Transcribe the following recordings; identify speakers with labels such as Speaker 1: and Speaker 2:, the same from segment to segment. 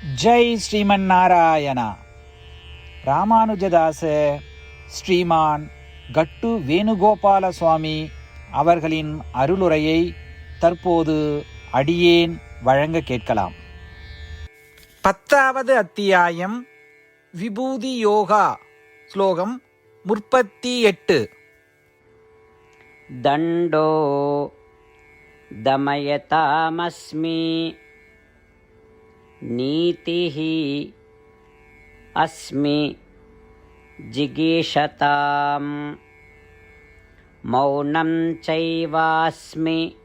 Speaker 1: ஜெய் ஸ்ரீமன் நாராயணா ராமானுஜதாச ஸ்ரீமான் கட்டு வேணுகோபால சுவாமி அவர்களின் அருளுரையை தற்போது அடியேன் வழங்க கேட்கலாம். பத்தாவது அத்தியாயம் விபூதி யோகா ஸ்லோகம் முற்பத்தி எட்டு
Speaker 2: தண்டோ தமயதாமஸ்மி नीतिः अस्मि जिगीषतां मौनं चैवास्मि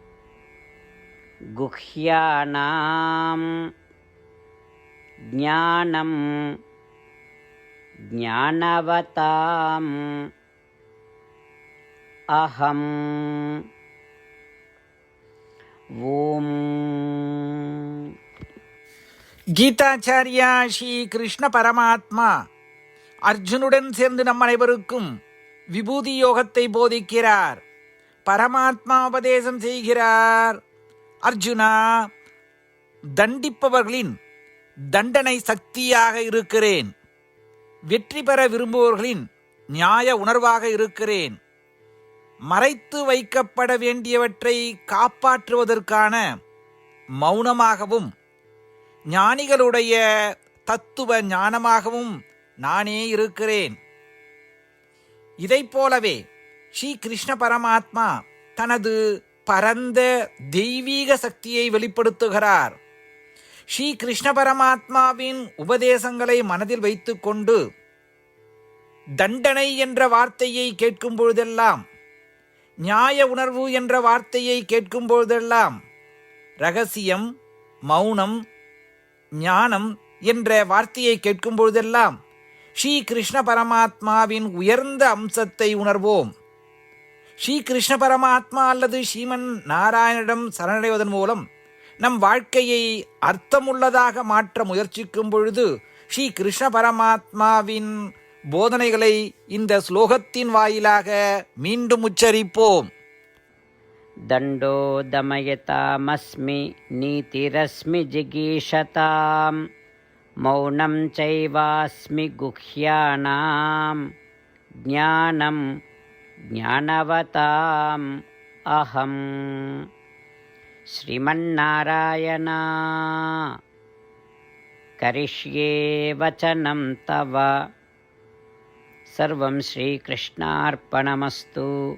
Speaker 2: गुह्यानां ज्ञानं ज्ञानवताम्। अहम् ॐ
Speaker 1: கீதாச்சாரியா ஸ்ரீ கிருஷ்ண பரமாத்மா. அர்ஜுனுடன் சேர்ந்து நம் அனைவருக்கும் விபூதி யோகத்தை போதிக்கிறார். பரமாத்மா உபதேசம் செய்கிறார். அர்ஜுனா தண்டிப்பவர்களின் தண்டனை சக்தியாக இருக்கிறேன். வெற்றி பெற விரும்புபவர்களின் நியாய உணர்வாக இருக்கிறேன். மறைத்து வைக்கப்பட வேண்டியவற்றை காப்பாற்றுவதற்கான மௌனமாகவும் ஞானிகளுடைய தத்துவ ஞானமாகவும் நானே இருக்கிறேன். இதைப் போலவே ஸ்ரீ கிருஷ்ண பரமாத்மா தனது பரந்த தெய்வீக சக்தியை வெளிப்படுத்துகிறார். ஸ்ரீ கிருஷ்ண பரமாத்மாவின் உபதேசங்களை மனதில் வைத்துக்கொண்டு தண்டனை என்ற வார்த்தையை கேட்கும் பொழுதெல்லாம் நியாய உணர்வு என்ற வார்த்தையை கேட்கும் பொழுதெல்லாம் ரகசியம் மௌனம் ஞானம் என்ற வார்த்தையை கேட்கும் பொழுதெல்லாம் ஸ்ரீ கிருஷ்ண பரமாத்மாவின் உயர்ந்த அம்சத்தை உணர்வோம். ஸ்ரீ கிருஷ்ண பரமாத்மா அல்லது ஸ்ரீமன் நாராயணிடம் சரணடைவதன் மூலம் நம் வாழ்க்கையை அர்த்தமுள்ளதாக மாற்ற முயற்சிக்கும் பொழுது ஸ்ரீ கிருஷ்ண பரமாத்மாவின் போதனைகளை இந்த ஸ்லோகத்தின் வாயிலாக மீண்டும் உச்சரிப்போம்.
Speaker 2: दण्डो दमयतामस्मि नीतिरस्मि जिगीषतां मौनं चैवास्मि गुह्यानां ज्ञानं ज्ञानवताम् अहम्। श्रीमन्नारायणा। करिष्ये वचनं तव। सर्वं श्रीकृष्णार्पणमस्तु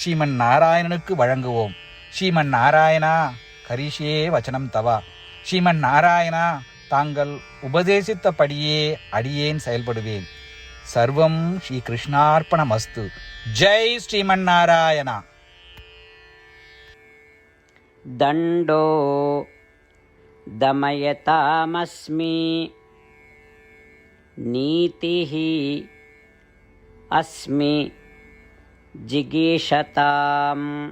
Speaker 1: ஸ்ரீமன் நாராயணனுக்கு வழங்குவோம் ஸ்ரீமன் நாராயணா கரிஷே வச்சனம் தவா ஸ்ரீமன் நாராயணா தாங்கள் உபதேசித்தபடியே அடியேன் செயல்படுவேன் சர்வம் ஸ்ரீ கிருஷ்ணார்ப்பணமஸ்து ஜெய் ஸ்ரீமன் நாராயணா
Speaker 2: दण्डो दमयतामस्मि नीतिः अस्मि जिगीषताम्।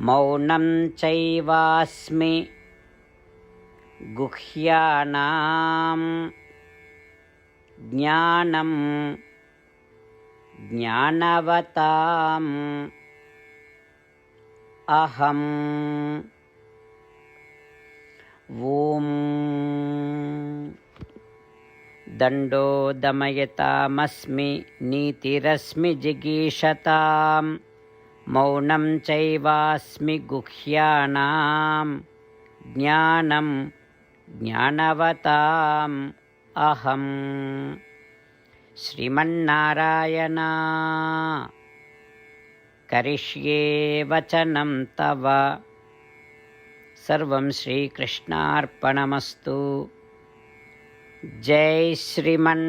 Speaker 2: मौनं चैवास्मि गुह्यानां ज्ञानं ज्ञानवताम्। अहम्। ॐ దండో దమయతామస్మి నీతిరస్మి జిగీషతాం మౌనం చైవాస్మి గుహ్యానాం జ్ఞానం జ్ఞానవతాం అహం శ్రీమన్నారాయణ కరిష్యే వచనం తవ సర్వం శ్రీకృష్ణార్పణమస్తు జై శ్రీమన్నారాయణ.